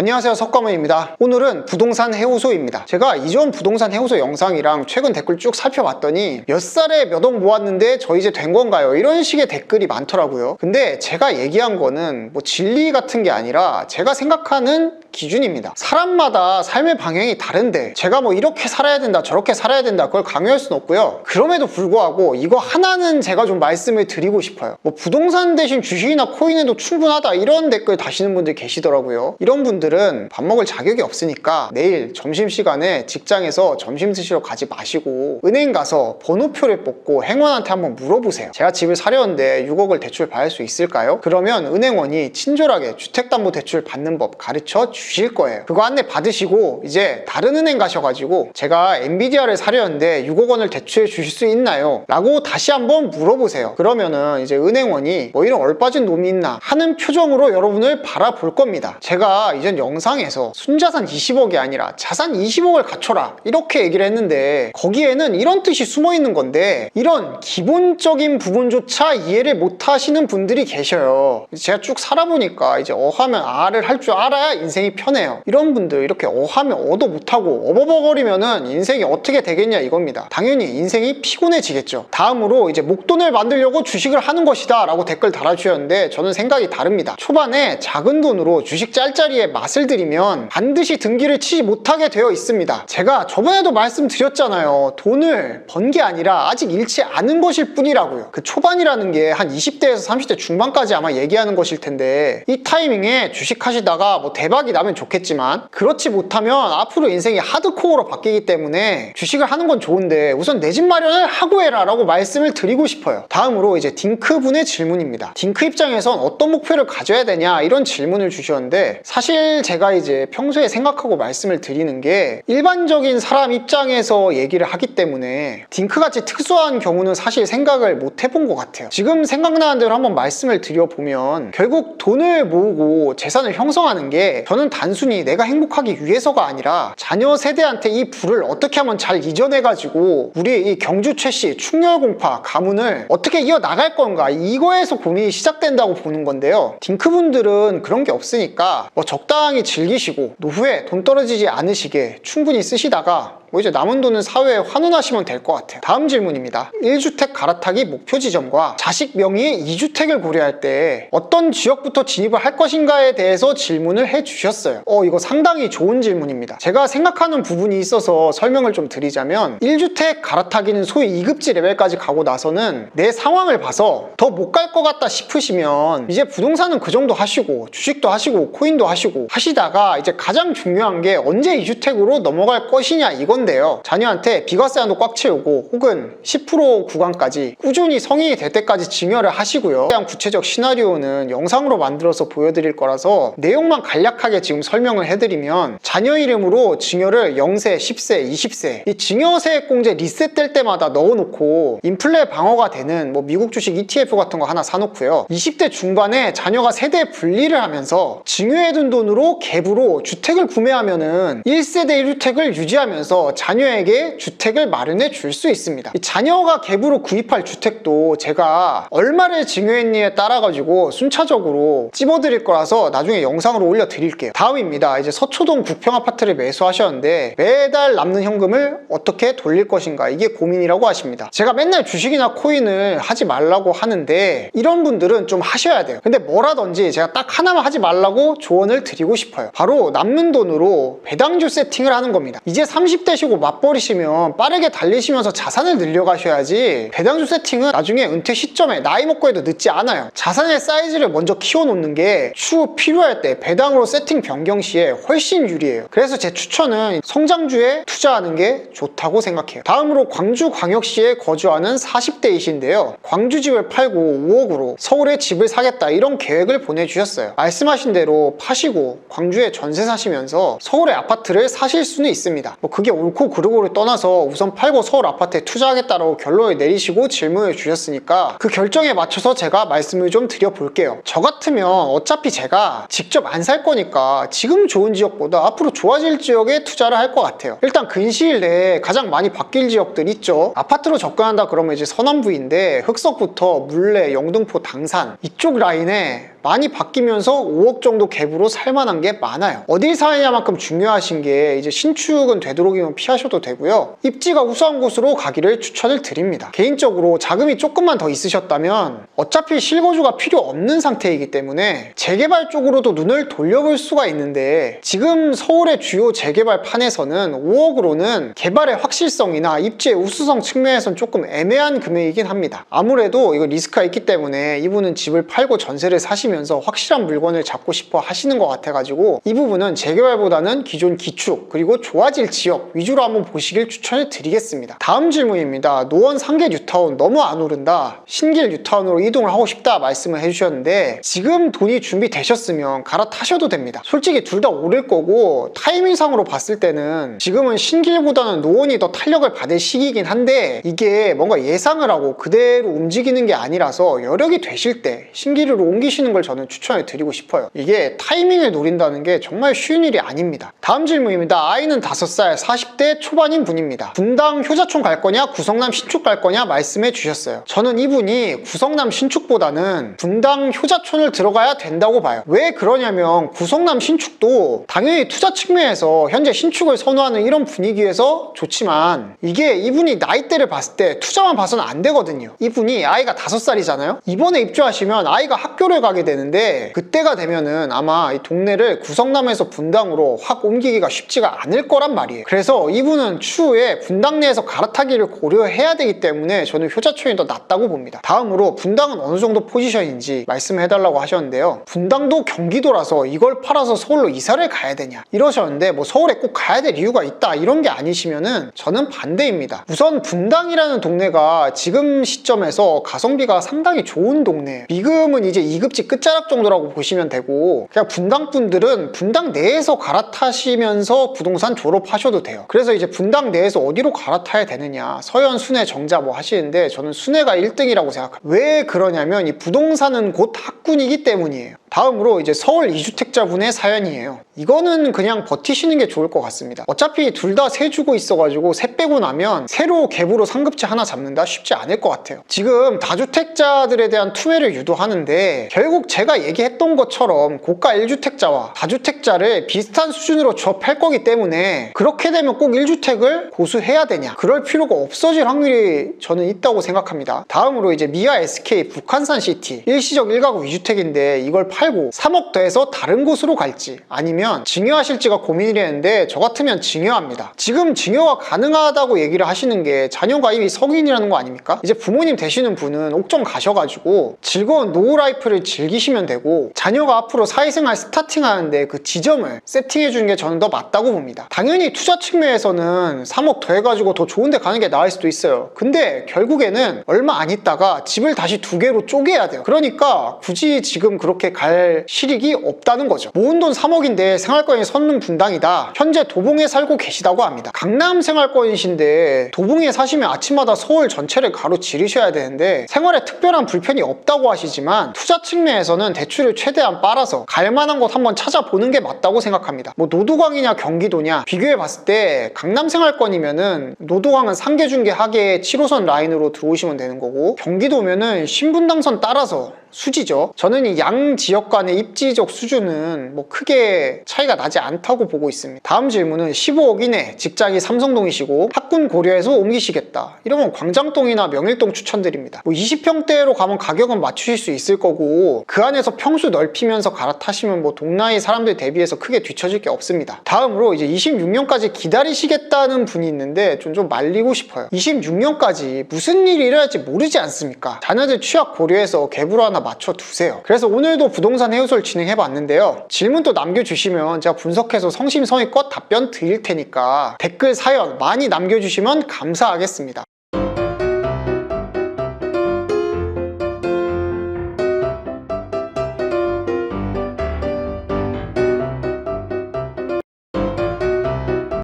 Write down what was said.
안녕하세요 석가모니입니다. 오늘은 부동산 해우소입니다. 제가 이전 부동산 해우소 영상이랑 최근 댓글 쭉 살펴봤더니 몇 살에 몇 억 모았는데 저 이제 된 건가요? 이런 식의 댓글이 많더라고요. 근데 제가 얘기한 거는 뭐 진리 같은 게 아니라 제가 생각하는 기준입니다. 사람마다 삶의 방향이 다른데 제가 뭐 이렇게 살아야 된다 저렇게 살아야 된다 그걸 강요할 수는 없고요. 그럼에도 불구하고 이거 하나는 제가 좀 말씀을 드리고 싶어요. 뭐 부동산 대신 주식이나 코인에도 충분하다 이런 댓글 다시는 분들 계시더라고요. 이런 분들 은 밥 먹을 자격이 없으니까 내일 점심시간에 직장에서 점심 드시러 가지 마시고 은행 가서 번호표를 뽑고 행원한테 한번 물어보세요 제가 집을 사려는데 6억을 대출 받을 수 있을까요? 그러면 은행원이 친절하게 주택담보대출 받는 법 가르쳐 주실 거예요 그거 안내 받으시고 이제 다른 은행 가셔가지고 제가 엔비디아를 사려는데 6억 원을 대출해 주실 수 있나요? 라고 다시 한번 물어보세요 그러면은 이제 은행원이 뭐 이런 얼빠진 놈이 있나 하는 표정으로 여러분을 바라볼 겁니다 제가 이전 영상에서 순자산 20억이 아니라 자산 20억을 갖춰라. 이렇게 얘기를 했는데 거기에는 이런 뜻이 숨어 있는 건데 이런 기본적인 부분조차 이해를 못 하시는 분들이 계셔요. 제가 쭉 살아보니까 이제 어하면 아를 할 줄 알아야 인생이 편해요. 이런 분들 이렇게 어하면 어도 못하고 어버버거리면은 인생이 어떻게 되겠냐 이겁니다. 당연히 인생이 피곤해지겠죠. 다음으로 이제 목돈을 만들려고 주식을 하는 것이다 라고 댓글 달아주셨는데 저는 생각이 다릅니다. 초반에 작은 돈으로 주식 짤짤이에 맛을 들이면 반드시 등기를 치지 못하게 되어 있습니다. 제가 저번에도 말씀드렸잖아요. 돈을 번 게 아니라 아직 잃지 않은 것일 뿐이라고요. 그 초반이라는 게 한 20대에서 30대 중반까지 아마 얘기하는 것일 텐데 이 타이밍에 주식 하시다가 뭐 대박이 나면 좋겠지만 그렇지 못하면 앞으로 인생이 하드코어로 바뀌기 때문에 주식을 하는 건 좋은데 우선 내 집 마련을 하고 해라 라고 말씀을 드리고 싶어요. 다음으로 이제 딩크 분의 질문입니다. 딩크 입장에선 어떤 목표를 가져야 되냐 이런 질문을 주셨는데 사실 제가 이제 평소에 생각하고 말씀을 드리는 게 일반적인 사람 입장에서 얘기를 하기 때문에 딩크같이 특수한 경우는 사실 생각을 못 해본 것 같아요. 지금 생각나는 대로 한번 말씀을 드려보면 결국 돈을 모으고 재산을 형성하는 게 저는 단순히 내가 행복하기 위해서가 아니라 자녀 세대한테 이 부를 어떻게 하면 잘 이전해가지고 우리 이 경주 최씨 충렬공파 가문을 어떻게 이어나갈 건가 이거에서 고민이 시작된다고 보는 건데요. 딩크분들은 그런 게 없으니까 뭐 적당히 즐기시고 노후에 돈 떨어지지 않으시게 충분히 쓰시다가 뭐 이제 남은 돈은 사회에 환원하시면 될 것 같아요. 다음 질문입니다. 1주택 갈아타기 목표 지점과 자식 명의의 2주택을 고려할 때 어떤 지역부터 진입을 할 것인가에 대해서 질문을 해주셨어요. 어 이거 상당히 좋은 질문입니다. 제가 생각하는 부분이 있어서 설명을 좀 드리자면 1주택 갈아타기는 소위 2급지 레벨까지 가고 나서는 내 상황을 봐서 더 못 갈 것 같다 싶으시면 이제 부동산은 그 정도 하시고 주식도 하시고 코인도 하시고 하시다가 이제 가장 중요한 게 언제 2주택으로 넘어갈 것이냐 이건 건데요. 자녀한테 비과세한도 꽉 채우고 혹은 10% 구간까지 꾸준히 성인이 될 때까지 증여를 하시고요. 대한 구체적 시나리오는 영상으로 만들어서 보여드릴 거라서 내용만 간략하게 지금 설명을 해드리면 자녀 이름으로 증여를 0세, 10세, 20세 이 증여세액공제 리셋될 때마다 넣어놓고 인플레 방어가 되는 뭐 미국 주식 ETF 같은 거 하나 사놓고요. 20대 중반에 자녀가 세대 분리를 하면서 증여해둔 돈으로 갭으로 주택을 구매하면은 1세대 1주택을 유지하면서 자녀에게 주택을 마련해 줄 수 있습니다. 이 자녀가 갭으로 구입할 주택도 제가 얼마를 증여했니에 따라 가지고 순차적으로 찝어드릴 거라서 나중에 영상으로 올려드릴게요. 다음입니다. 이제 서초동 국평 아파트를 매수하셨는데 매달 남는 현금을 어떻게 돌릴 것인가 이게 고민이라고 하십니다. 제가 맨날 주식이나 코인을 하지 말라고 하는데 이런 분들은 좀 하셔야 돼요. 근데 뭐라든지 제가 딱 하나만 하지 말라고 조언을 드리고 싶어요. 바로 남는 돈으로 배당주 세팅을 하는 겁니다. 이제 30대 시고 맞버리시면 빠르게 달리시면서 자산을 늘려가셔야지 배당주 세팅은 나중에 은퇴 시점에 나이 먹고 해도 늦지 않아요. 자산의 사이즈를 먼저 키워놓는 게 추후 필요할 때 배당으로 세팅 변경 시에 훨씬 유리해요. 그래서 제 추천은 성장주에 투자하는 게 좋다고 생각해요. 다음으로 광주광역시에 거주하는 40대이신데요. 광주집을 팔고 5억으로 서울에 집을 사겠다 이런 계획을 보내주셨어요. 말씀하신 대로 파시고 광주에 전세 사시면서 서울의 아파트를 사실 수는 있습니다. 뭐 그게 옳고 그르고를 떠나서 우선 팔고 서울 아파트에 투자하겠다라고 결론을 내리시고 질문을 주셨으니까 그 결정에 맞춰서 제가 말씀을 좀 드려볼게요. 저 같으면 어차피 제가 직접 안 살 거니까 지금 좋은 지역보다 앞으로 좋아질 지역에 투자를 할 것 같아요. 일단 근시일 내에 가장 많이 바뀔 지역들 있죠. 아파트로 접근한다 그러면 이제 서남부인데 흑석부터 물레, 영등포, 당산 이쪽 라인에 많이 바뀌면서 5억 정도 갭으로 살만한 게 많아요. 어딜 사느냐만큼 중요하신 게 이제 신축은 되도록이면 피하셔도 되고요. 입지가 우수한 곳으로 가기를 추천을 드립니다. 개인적으로 자금이 조금만 더 있으셨다면 어차피 실거주가 필요 없는 상태이기 때문에 재개발 쪽으로도 눈을 돌려볼 수가 있는데 지금 서울의 주요 재개발 판에서는 5억으로는 개발의 확실성이나 입지의 우수성 측면에선 조금 애매한 금액이긴 합니다. 아무래도 이거 리스크가 있기 때문에 이분은 집을 팔고 전세를 사시면 서 확실한 물건을 잡고 싶어 하시는 것 같아가지고 이 부분은 재개발보다는 기존 기축 그리고 좋아질 지역 위주로 한번 보시길 추천을 드리겠습니다. 다음 질문입니다. 노원 상계 뉴타운 너무 안 오른다. 신길 뉴타운으로 이동을 하고 싶다 말씀을 해주셨는데 지금 돈이 준비되셨으면 갈아타셔도 됩니다. 솔직히 둘 다 오를 거고 타이밍상으로 봤을 때는 지금은 신길보다는 노원이 더 탄력을 받을 시기이긴 한데 이게 뭔가 예상을 하고 그대로 움직이는 게 아니라서 여력이 되실 때 신길으로 옮기시는 걸 저는 추천을 드리고 싶어요. 이게 타이밍을 노린다는 게 정말 쉬운 일이 아닙니다. 다음 질문입니다. 아이는 5살 40대 초반인 분입니다. 분당 효자촌 갈 거냐 구성남 신축 갈 거냐 말씀해 주셨어요. 저는 이분이 구성남 신축보다는 분당 효자촌을 들어가야 된다고 봐요. 왜 그러냐면 구성남 신축도 당연히 투자 측면에서 현재 신축을 선호하는 이런 분위기에서 좋지만 이게 이분이 나이대를 봤을 때 투자만 봐서는 안 되거든요. 이분이 아이가 5살이잖아요. 이번에 입주하시면 아이가 학교를 가게 되 는데 그때가 되면은 아마 이 동네를 구성남에서 분당으로 확 옮기기가 쉽지가 않을 거란 말이에요. 그래서 이분은 추후에 분당 내에서 갈아타기를 고려해야 되기 때문에 저는 효자촌이 더 낫다고 봅니다. 다음으로 분당은 어느 정도 포지션인지 말씀해 달라고 하셨는데요. 분당도 경기도라서 이걸 팔아서 서울로 이사를 가야 되냐 이러셨는데 뭐 서울에 꼭 가야 될 이유가 있다 이런 게 아니시면은 저는 반대입니다. 우선 분당이라는 동네가 지금 시점에서 가성비가 상당히 좋은 동네예요. 미금은 이제 2급지 끝 자락 정도라고 보시면 되고 그냥 분당 분들은 분당 내에서 갈아타시면서 부동산 졸업하셔도 돼요. 그래서 이제 분당 내에서 어디로 갈아타야 되느냐 서현, 순회, 정자 뭐 하시는데 저는 순회가 1등이라고 생각합니다. 왜 그러냐면 이 부동산은 곧 학군이기 때문이에요. 다음으로 이제 서울 2주택자분의 사연이에요. 이거는 그냥 버티시는 게 좋을 것 같습니다. 어차피 둘 다 세 주고 있어가지고 세 빼고 나면 새로 갭으로 상급지 하나 잡는다 쉽지 않을 것 같아요. 지금 다주택자들에 대한 투매를 유도하는데 결국 제가 얘기했던 것처럼 고가 1주택자와 다주택자를 비슷한 수준으로 조합할 거기 때문에 그렇게 되면 꼭 1주택을 고수해야 되냐 그럴 필요가 없어질 확률이 저는 있다고 생각합니다. 다음으로 이제 미아 SK 북한산 시티 일시적 1가구 2주택인데 이걸 팔고 3억 더해서 다른 곳으로 갈지 아니면 증여하실지가 고민이랬는데 저 같으면 증여합니다. 지금 증여가 가능하다고 얘기를 하시는 게 자녀가 이미 성인이라는 거 아닙니까? 이제 부모님 되시는 분은 옥정 가셔가지고 즐거운 노후 라이프를 즐기 시면 되고 자녀가 앞으로 사회생활 스타팅 하는데 그 지점을 세팅해 주는 게 저는 더 맞다고 봅니다. 당연히 투자 측면에서는 3억 더 해가지고 더 좋은 데 가는 게 나을 수도 있어요. 근데 결국에는 얼마 안 있다가 집을 다시 두 개로 쪼개야 돼요. 그러니까 굳이 지금 그렇게 갈 실익이 없다는 거죠. 모은 돈 3억인데 생활권이 선릉 분당이다. 현재 도봉에 살고 계시다고 합니다. 강남 생활권이신데 도봉에 사시면 아침마다 서울 전체를 가로지르셔야 되는데 생활에 특별한 불편이 없다고 하시지만 투자 측면에서 는 대출을 최대한 빨아서 갈 만한 곳 한번 찾아보는 게 맞다고 생각합니다. 뭐 노도광이냐 경기도냐 비교해 봤을 때 강남 생활권이면은 노도광은 상계중개 하계 7호선 라인으로 들어오시면 되는 거고 경기도면은 신분당선 따라서 수지죠. 저는 이 양 지역 간의 입지적 수준은 뭐 크게 차이가 나지 않다고 보고 있습니다. 다음 질문은 15억 이내 직장이 삼성동이시고 학군 고려해서 옮기시겠다. 이러면 광장동이나 명일동 추천드립니다. 뭐 20평대로 가면 가격은 맞추실 수 있을 거고 그 안에서 평수 넓히면서 갈아타시면 뭐 동나이 사람들 대비해서 크게 뒤처질 게 없습니다. 다음으로 이제 26년까지 기다리시겠다는 분이 있는데 좀 좀 말리고 싶어요. 26년까지 무슨 일이 일어날지 모르지 않습니까? 자녀들 취약 고려해서 갭으로 하나 맞춰 두세요. 그래서 오늘도 부동산 해우소를 진행해 봤는데요. 질문 또 남겨주시면 제가 분석해서 성심성의껏 답변 드릴 테니까 댓글 사연 많이 남겨주시면 감사하겠습니다.